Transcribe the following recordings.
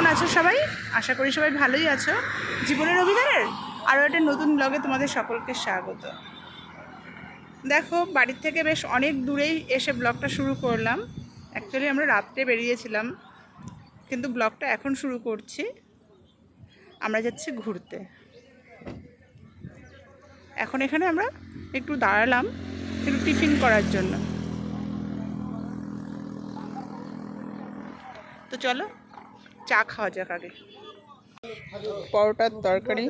কেমন আছো সবাই? আশা করি সবাই ভালোই আছো। জীবনের অভিযানের আরও একটা নতুন ব্লগে তোমাদের সকলকে স্বাগত। দেখো, বাড়ির থেকে বেশ অনেক দূরেই এসে ব্লগটা শুরু করলাম। অ্যাকচুয়ালি আমরা রাত্রে বেরিয়েছিলাম, কিন্তু ব্লগটা এখন শুরু করছি। আমরা যাচ্ছি ঘুরতে। এখন এখানে আমরা একটু দাঁড়ালাম, একটু টিফিন করার জন্য। তো চলো চা খাওয়া যাক আগে। পরোটার তরকারি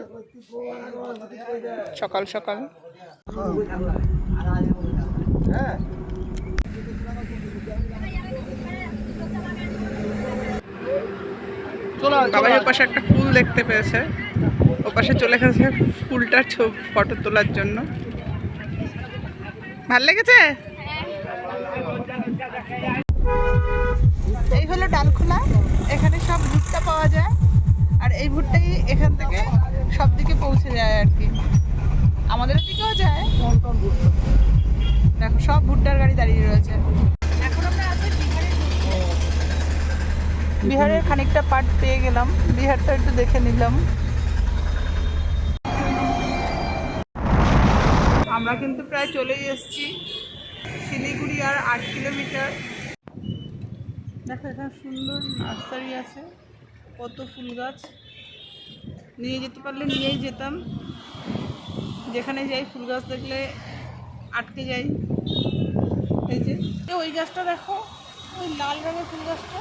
সকাল সকাল। বাবার পাশে একটা ফুল দেখতে পেয়েছে। ও পাশে চলে গেছে ফুলটার ফটো তোলার জন্য। ভালো লেগেছে? এই হলো ডালখোলা। এখানে সব ভুট্টা পাওয়া যায়। আর এই ভুট্টাই এখান থেকে সব দিকে পৌঁছে যায় আর কি। আমাদের দিকেও যায়। দেখো, সব ভুট্টার গাড়ি দাঁড়িয়ে রয়েছে। এখন আমরা বিহারের খানিকটা পার্ট পেয়ে গেলাম। বিহারটা একটু দেখে নিলাম। আমরা কিন্তু প্রায় চলেই এসেছি। শিলিগুড়ি আর আট কিলোমিটার। দেখো, এখানে সুন্দর নার্সারি আছে। কত ফুল গাছ। নিয়ে যেতে পারলে নিয়েই যেতাম। যেখানে যাই ফুল গাছ দেখলে আটকে যাই। এই যে ওই গাছটা দেখো, ওই লাল রঙের ফুল গাছটা।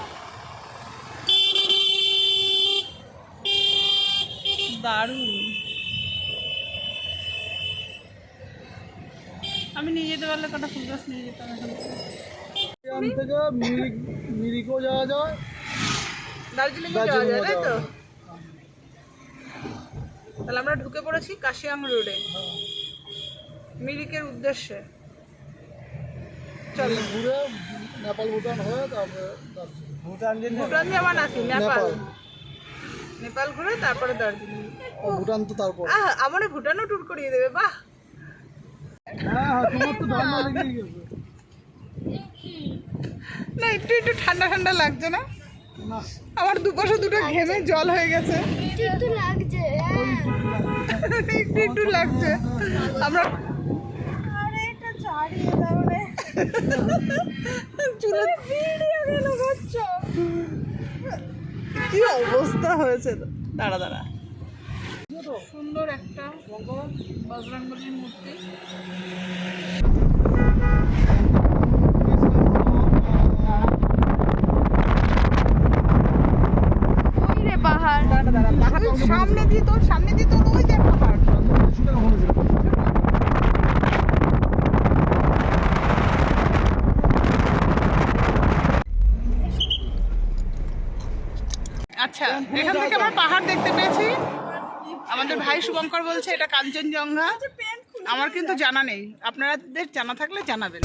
দারুণ। আমি নিয়ে যেতে পারলে কটা ফুল গাছ নিয়ে যেতাম এখান থেকে মিরিক মিরিকও যাওয়া যায়। দার্জিলিং যাওয়া যায় তাই তো? তাহলে আমরা ঢুকে পড়েছি কাশিয়াং রোডে। মিরিকের উদ্দেশ্যে। চলো। ঘুরে নেপাল ভুটান হয়ে তারপরে। ভুটান ভুটান যাওয়া নাকি? নেপাল। নেপাল। ঘুরে তারপরে দার্জিলিং। ভুটান তো তারপর। আমার ভুটানও ট্যুর করিয়ে দেবে বাহ! হ্যাঁ হ্যাঁ তোমার তো লেগেই গেছে। না একটু একটু ঠান্ডা ঠান্ডা লাগছে না? আমার দুপাশে দুটো ঘেমে জল হয়ে গেছে। একটু লাগছে একটু একটু লাগছে। আমরা কি অবস্থা হয়েছে। দাঁড়া দাঁড়া। সুন্দর একটা বজরঙ্গলির মূর্তি ওই রে পাহাড় দাঁড়া দাঁড়া পাহাড় সামনে দিয়ে তোর সামনে দিয়ে তোর ওই যে পাহাড় আচ্ছা এখান থেকে আমরা পাহাড় দেখতে পেয়েছি। আমাদের ভাই শুভঙ্কর বলছে, এটা কাঞ্চনজঙ্ঘা। আমার কিন্তু জানা নেই। আপনাদের জানা থাকলে জানাবেন।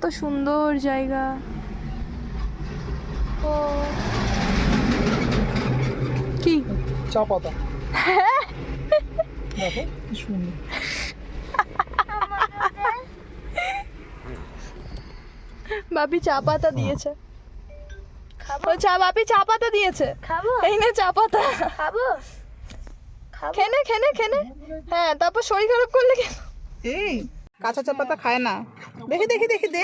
কত সুন্দর জায়গা। ও। কি? চা পাতা। দেখো কি সুন্দর। বাপি চা পাতা দিয়েছে। ও চা বাপি চা পাতা দিয়েছে। খাব? এই নে চা পাতা। খাব? খেনে খেনে খেনে। হ্যাঁ তারপর শরীর খারাপ করলে কেন? এই কাঁচা চা পাতা খায় না। দেখি দেখি দেখি দে।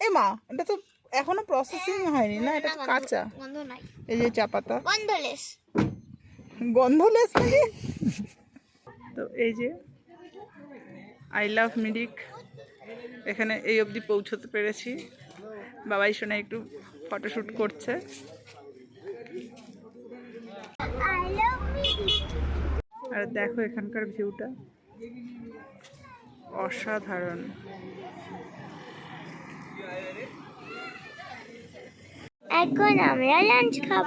এ মা এটা তো এখনও প্রসেসিং হয়নি না এটা তো কাঁচা। এই যে চা পাতা। গন্ধলেস। গন্ধলেস নাকি? তো এই যে আই লাভ মিরিক এখানে এই অবধি পৌঁছতে পেরেছি। বাবাই শোনা একটু ফটোশ্যুট করছে। আর দেখো এখানকার ভিউটা অসাধারণ। এখন আমরা লাঞ্চ খাব।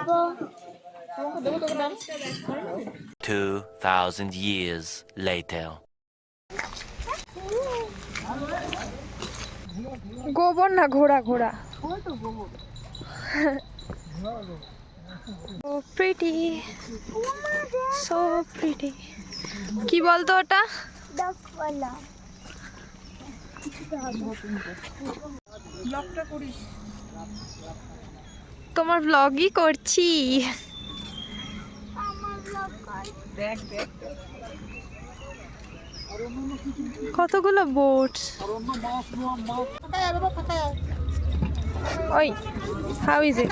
2,000 years later. গোবর না ঘোড়া ঘোড়া। ও প্রিটি সো প্রিটি কি বলতো ওটা? তোমার ব্লগই করছি। কতগুলো বোট ওই হাউ ইজ ইট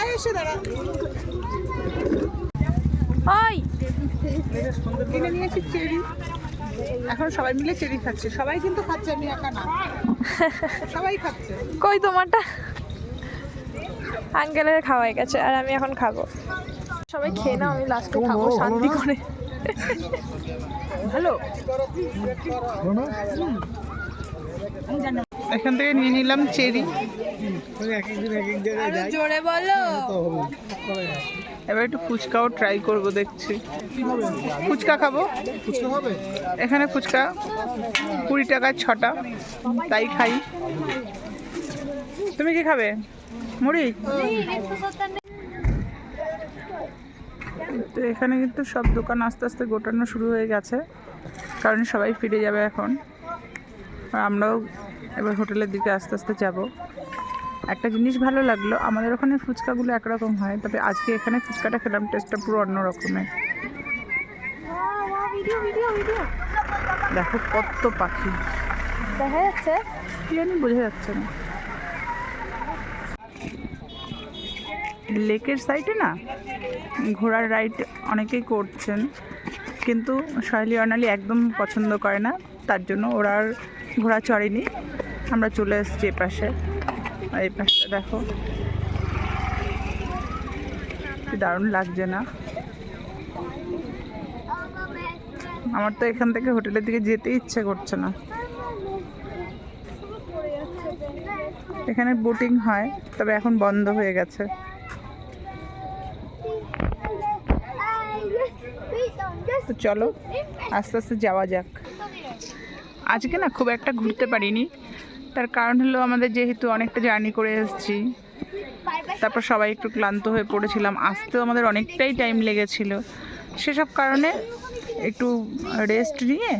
ওই। নিয়েছি চেরি। এখন সবাই মিলে চেরি খাচ্ছে। সবাই কিন্তু খাচ্ছে আমি একা না। সবাই খাচ্ছে। কই তোমারটা? আঙ্কেলের খাওয়াই গেছে আর আমি এখন খাব। সবাই খেয়ে নাও আমি লাস্টে খাব শান্তি করে। হ্যালো? এখান থেকে নিয়ে নিলাম চেরি। জোরে বলো। এবার একটু ফুচকাও ট্রাই করব দেখছি। ফুচকা খাব? এখানে ফুচকা কুড়ি টাকার ছটা তাই খাই। তুমি কি খাবে? মুড়ি? তো এখানে কিন্তু সব দোকান আস্তে আস্তে গোটানো শুরু হয়ে গেছে কারণ সবাই ফিরে যাবে এখন। আর আমরাও এবার হোটেলের দিকে আস্তে আস্তে যাব। একটা জিনিস ভালো লাগল আমাদের ওখানে ফুচকাগুলো একরকম হয় তবে আজকে এখানে ফুচকাটা খেলাম টেস্টটা পুরো অন্য রকমের। দেখো কত পাখি। দেখা যাচ্ছে। কি জানি বোঝা যাচ্ছে না। লেকের সাইডে না ঘোড়ার রাইড অনেকেই করছেন কিন্তু শৈলী অর্ণালী একদম পছন্দ করে না তার জন্য ওরা আর ঘোড়া চড়েনি আমরা চলে এসেছি এ পাশে এই পাশটা দেখো। দারুণ লাগছে না? আমার তো এখান থেকে হোটেলের দিকে যেতে ইচ্ছে করছে না। এখানে বোটিং হয়, তবে এখন বন্ধ হয়ে গেছে। তো চলো, আস্তে আস্তে যাওয়া যাক। আজকে না খুব একটা ঘুরতে পারিনি। তার কারণ হলো আমাদের যেহেতু অনেকটা জার্নি করে এসেছি। তারপর সবাই একটু ক্লান্ত হয়ে পড়েছিলাম। আসতেও আমাদের অনেকটাই টাইম লেগেছিল। সেসব কারণে একটু রেস্ট নিয়ে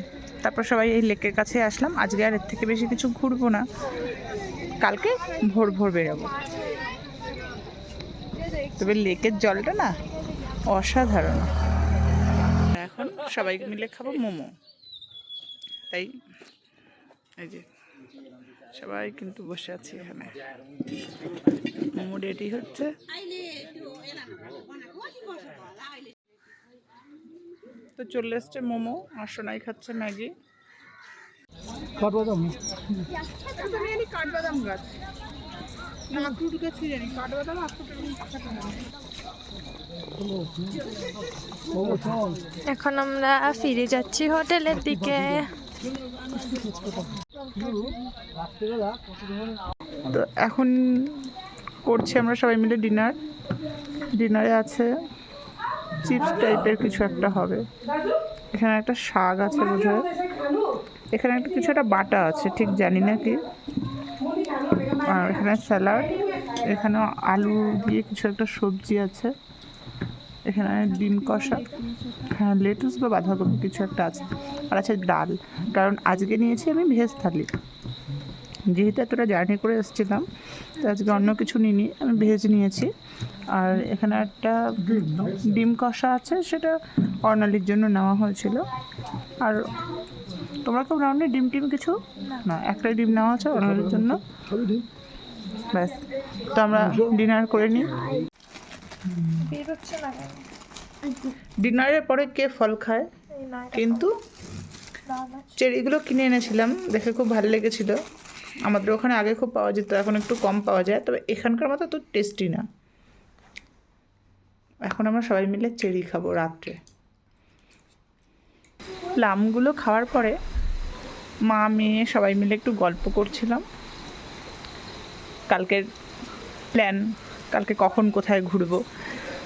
তারপর সবাই এই লেকের কাছে আসলাম। আজকে আর এর থেকে বেশি কিছু ঘুরবো না। কালকে ভোর ভোর বেরোবো। তবে লেকের জলটা না অসাধারণ। এখন সবাই মিলে খাব মোমো। তাই, এই যে। সবাই কিন্তু বসে আছি এখানে। মোমো রেডি হচ্ছে। তো চলে এসছে মোমো আর সোনাই খাচ্ছে ম্যাগি। কাঠবাদাম। জানি কাঠবাদাম গাছ না আখরুট গাছ জানি কাঠবাদাম আখরুটের ও চল এখন আমরা ফিরে যাচ্ছি হোটেলের দিকে। তো এখন করছি আমরা সবাই মিলে ডিনার। ডিনারে আছে চিপস টাইপের কিছু একটা হবে। এখানে একটা শাক আছে বোধহয়। এখানে একটা কিছু একটা বাটা আছে, ঠিক জানি না কি। আর এখানে স্যালাড এখানে আলু দিয়ে কিছু একটা সবজি আছে। এখানে ডিম কষা হ্যাঁ লেটুস বা বাঁধাকপি কিছু একটা আছে। আর আছে ডাল, কারণ আজকে নিয়েছি আমি ভেজ থালি। যেহেতু এতটা জার্নি করে এসেছিলাম, তো আজকে অন্য কিছু নিইনি, আমি ভেজ নিয়েছি। আর এখানে একটা ডিম কষা আছে, সেটা অর্ণালির জন্য নেওয়া হয়েছিল। আর তোমরা কেউ নাও ডিম টিম কিছু? না, একটাই ডিম নেওয়া আছে অর্ণালির জন্য। ব্যাস, তো আমরা ডিনার করে নিই। বেরোচ্ছে না কেন? ডিনারের পরে কে ফল খায়? কিন্তু চেরিগুলো কিনে এনেছিলাম দেখে খুব ভালো লেগেছিল। আমাদের ওখানে আগে খুব পাওয়া যেত এখন একটু কম পাওয়া যায় তবে এখানকার মতো তো টেস্টি না। এখন আমরা সবাই মিলে চেরি খাব রাত্রে। প্লামগুলো খাওয়ার পরে মা মেয়ে সবাই মিলে একটু গল্প করছিলাম। কালকের প্ল্যান কালকে কখন কোথায় ঘুরবো।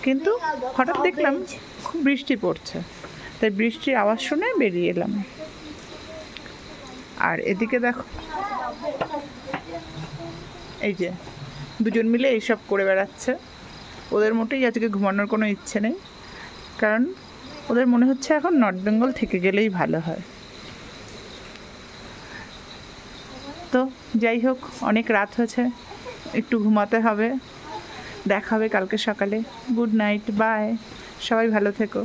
কিন্তু হঠাৎ দেখলাম খুব বৃষ্টি পড়ছে। তাই বৃষ্টির আওয়াজ শুনে বেরিয়ে এলাম। আর এদিকে দেখো, এই যে দুজন মিলে এইসব করে বেড়াচ্ছে। ওদের মোটেই আজকে ঘুমানোর কোনো ইচ্ছে নেই। কারণ ওদের মনে হচ্ছে এখন নর্থ বেঙ্গল থেকে গেলেই ভালো হয়। তো যাই হোক, অনেক রাত হয়েছে, একটু ঘুমাতে হবে। দেখা হবে কালকে সকালে। গুড নাইট বাই সবাই ভালো থেকো।